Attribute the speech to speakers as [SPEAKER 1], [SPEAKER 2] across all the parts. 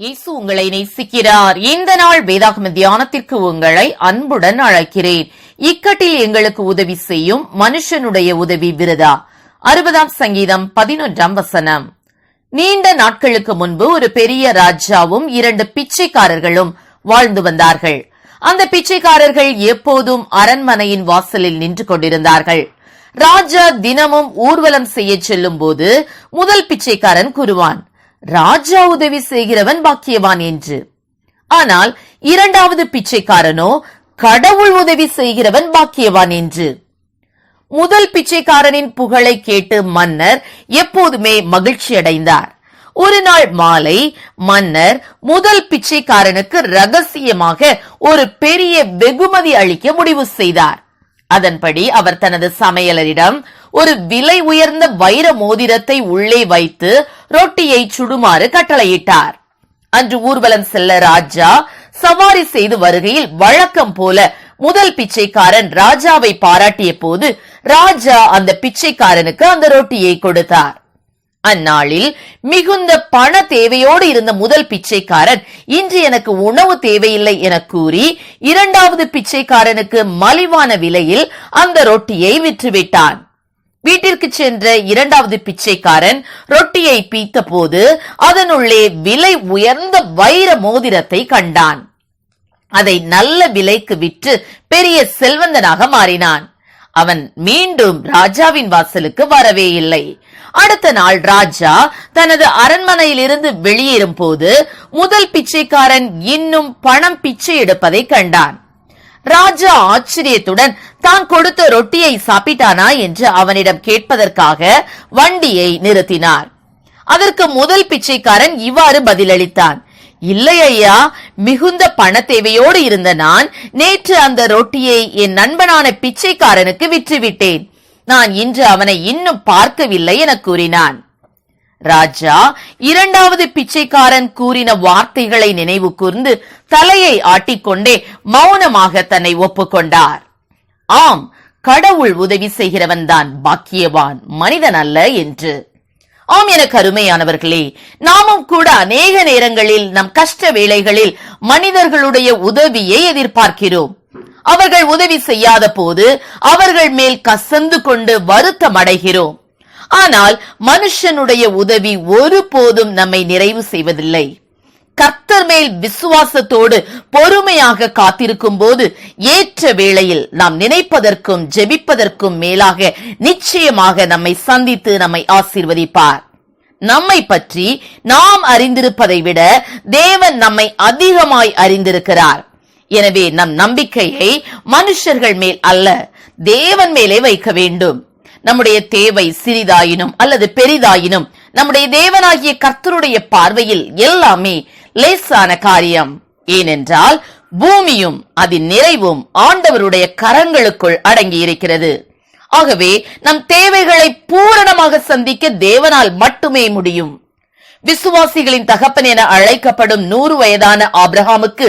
[SPEAKER 1] இயேசு உங்களை நேசிக்கிறார். இந்த நாள் வேதாகம தியானத்திற்கு உங்களை அன்புடன் அழைக்கிறேன். இக்கட்டில் எங்களுக்கு உதவி செய்யும் மனுஷனுடைய உதவி விருதா? அறுபதாம் சங்கீதம் பதினொன்றாம் வசனம். நீண்ட நாட்களுக்கு முன்பு ஒரு பெரிய ராஜாவும் இரண்டு பிச்சைக்காரர்களும் வாழ்ந்து வந்தார்கள். அந்த பிச்சைக்காரர்கள் எப்போதும் அரண்மனையின் வாசலில் நின்று கொண்டிருந்தார்கள். ராஜா தினமும் ஊர்வலம் செய்ய செல்லும் போது முதல் பிச்சைக்காரன் கூறுவான் ராஜா உதவி செய்கிறவன் பாக்கியவான் என்று. ஆனால் இரண்டாவது பிச்சைக்காரனோ கடவுள் உதவி செய்கிறவன் பாக்கியவான் என்று. முதல் பிச்சைக்காரனின் புகழை கேட்டு மன்னர் எப்போதுமே மகிழ்ச்சி அடைந்தார். ஒரு நாள் மாலை மன்னர் முதல் பிச்சைக்காரனுக்கு ரகசியமாக ஒரு பெரிய வெகுமதி அளிக்க முடிவு செய்தார். அதன்படி அவர் தனது சமையலரிடம் ஒரு விலை உயர்ந்த வைர மோதிரத்தை உள்ளே வைத்து ரொட்டியை சுடுமாறு கட்டளையிட்டார். அன்று ஊர்வலம் செல்ல ராஜா சவாரி செய்து வருகையில் வழக்கம் போல முதல் பிச்சைக்காரன் ராஜாவை பாராட்டிய போது ராஜா அந்த பிச்சைக்காரனுக்கு அந்த ரொட்டியை கொடுத்தார். அந்நாளில் மிகுந்த பண தேவையோடு இருந்த முதல் பிச்சைக்காரன் இன்று எனக்கு உணவு தேவையில்லை என கூறி இரண்டாவது பிச்சைக்காரனுக்கு மலிவான விலையில் அந்த ரொட்டியை விற்றுவிட்டான். வீட்டிற்கு சென்ற இரண்டாவது பிச்சைக்காரன் ரொட்டியை பீத்த போது அதனுள்ளே விலை உயர்ந்த வைர மோதிரத்தை கண்டான். அதை நல்ல விலைக்கு விற்று பெரிய செல்வந்தனாக மாறினான். அவன் மீண்டும் ராஜாவின் வாசலுக்கு வரவே இல்லை. அடுத்த நாள் ராஜா தனது அரண்மனையிலிருந்து வெளியேறும் போது முதல் பிச்சைக்காரன் இன்னும் பணம் பிச்சை எடுப்பதை கண்டான். ராஜா ஆச்சரியத்துடன் தான் கொடுத்த ரொட்டியை சாப்பிட்டானா? என்று அவனிடம் கேட்பதற்காக வண்டியை நிறுத்தினார். அதற்கு முதல் பிச்சைக்காரன் இவ்வாறு பதிலளித்தான். இல்லை ஐயா மிகுந்த பண தேவையோடு இருந்த நான் நேற்று அந்த ரொட்டியை என் நண்பனான பிச்சைக்காரனுக்கு விற்றுவிட்டேன். நான் இன்று அவனை இன்னும் பார்க்கவில்லை என கூறினான். ராஜா இரண்டாவது பிச்சைக்காரன் கூறின வார்த்தைகளை நினைவு கூர்ந்து தலையை ஆட்டிக்கொண்டே மௌனமாக தன்னை ஒப்புக்கொண்டார். ஆம் கடவுள் உதவி செய்கிறவன் தான் பாக்கியவான் மனிதன் அல்ல என்று. ஆம் என கருமையானவர்களே நாமும் கூட அநேக நேரங்களில் நம் கஷ்ட வேளைகளில் மனிதர்களுடைய உதவியை எதிர்பார்க்கிறோம். அவர்கள் உதவி செய்யாத போது அவர்கள் மேல் கசந்து கொண்டு வருத்தம் அடைகிறோம் ஆனால் மனுஷனுடைய உதவி ஒருபோதும் நம்மை நிறைவு செய்வதில்லை. கர்த்தர் மேல் விசுவாசத்தோடு பொறுமையாக காத்திருக்கும் போது ஏற்ற வேளையில் நாம் நினைப்பதற்கும் ஜெபிப்பதற்கும் மேலாக நிச்சயமாக நம்மை சந்தித்து நம்மை ஆசீர்வதிப்பார். நம்மை பற்றி நாம் அறிந்திருப்பதை விட தேவன் நம்மை அதிகமாய் அறிந்திருக்கிறார். எனவே நம் நம்பிக்கையை மனுஷர்கள் மேல் அல்ல தேவன் மேலே வைக்க வேண்டும். நம்முடைய தேவை சிறிதாயினும் அல்லது பெரிதாயினும் நம்முடைய தேவனாகிய கர்த்தருடைய பார்வையில் எல்லாமே லேசான காரியம். ஏனென்றால் பூமியும் அதன் நிறைவும் ஆண்டவருடைய கரங்களுக்குள் அடங்கி இருக்கிறது ஆகவே நம் தேவைகளை பூரணமாக சந்திக்க தேவனால் மட்டுமே முடியும். விசுவாசிகளின் தகப்பன் என அழைக்கப்படும் நூறு வயதான ஆபிரகாமுக்கு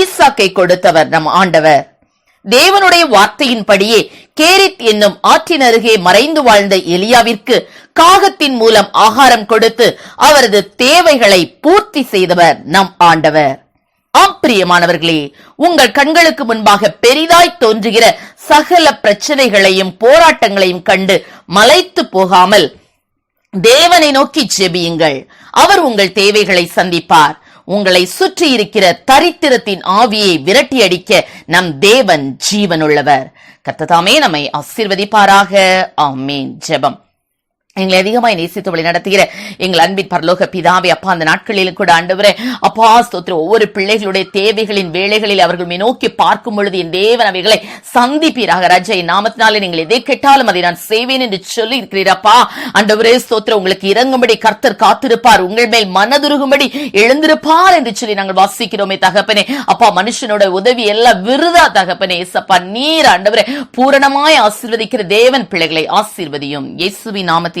[SPEAKER 1] ஈசாக்கை கொடுத்தவர் நம் ஆண்டவர். தேவனுடைய வார்த்தையின்படியே கேரித் என்னும் ஆற்றின் அருகே மறைந்து வாழ்ந்த எலியாவிற்கு காகத்தின் மூலம் ஆகாரம் கொடுத்து அவரது தேவைகளை பூர்த்தி செய்தவர் நம் ஆண்டவர். ஆம் பிரியமானவர்களே உங்கள் கண்களுக்கு முன்பாக பெரிதாய் தோன்றுகிற சகல பிரச்சனைகளையும் போராட்டங்களையும் கண்டு மலைத்து போகாமல் தேவனை நோக்கி ஜெபியுங்கள் அவர் உங்கள் தேவைகளை சந்திப்பார். உங்களை சுற்றி இருக்கிற தரித்திரத்தின் ஆவியை விரட்டி அடிக்க நம் தேவன் ஜீவனுள்ளவர். கத்ததாமே நம்மை ஆசீர்வதிப்பாராக. ஆமேன். ஜெபம். எங்களை அதிகமாய் நேசித்து வழி நடத்துகிற எங்கள் அன்பின் பரலோக பிதாவே அப்பா அந்த நாட்களில் கூட ஆண்டவரே அப்பா ஸ்தோத்திர ஒவ்வொரு பிள்ளைகளுடைய தேவைகளின் வேலைகளில் அவர்கள் நோக்கி பார்க்கும் பொழுது என் தேவன் அவைகளை சந்திப்பீராக. ராஜா என் நாமத்தினாலே நீங்கள் எதை கேட்டாலும் அதை நான் செய்வேன் என்று சொல்லி இருக்கிறீரப்பா அண்டவரே ஸ்தோத்திர உங்களுக்கு இறங்கும்படி கர்த்தர் காத்திருப்பார். உங்கள் மேல் மனதுருகும்படி எழுந்திருப்பார் என்று சொல்லி நாங்கள் வாசிக்கிறோமே தகப்பனே. அப்பா மனுஷனோட உதவி எல்லாம் விருதா தகப்பனே. ஏசப்பா நீர் ஆண்டவரே பூரணமாய் ஆசீர்வதிக்கிற தேவன் பிள்ளைகளை ஆசீர்வதியும். இயேசுவி நாமத்தில்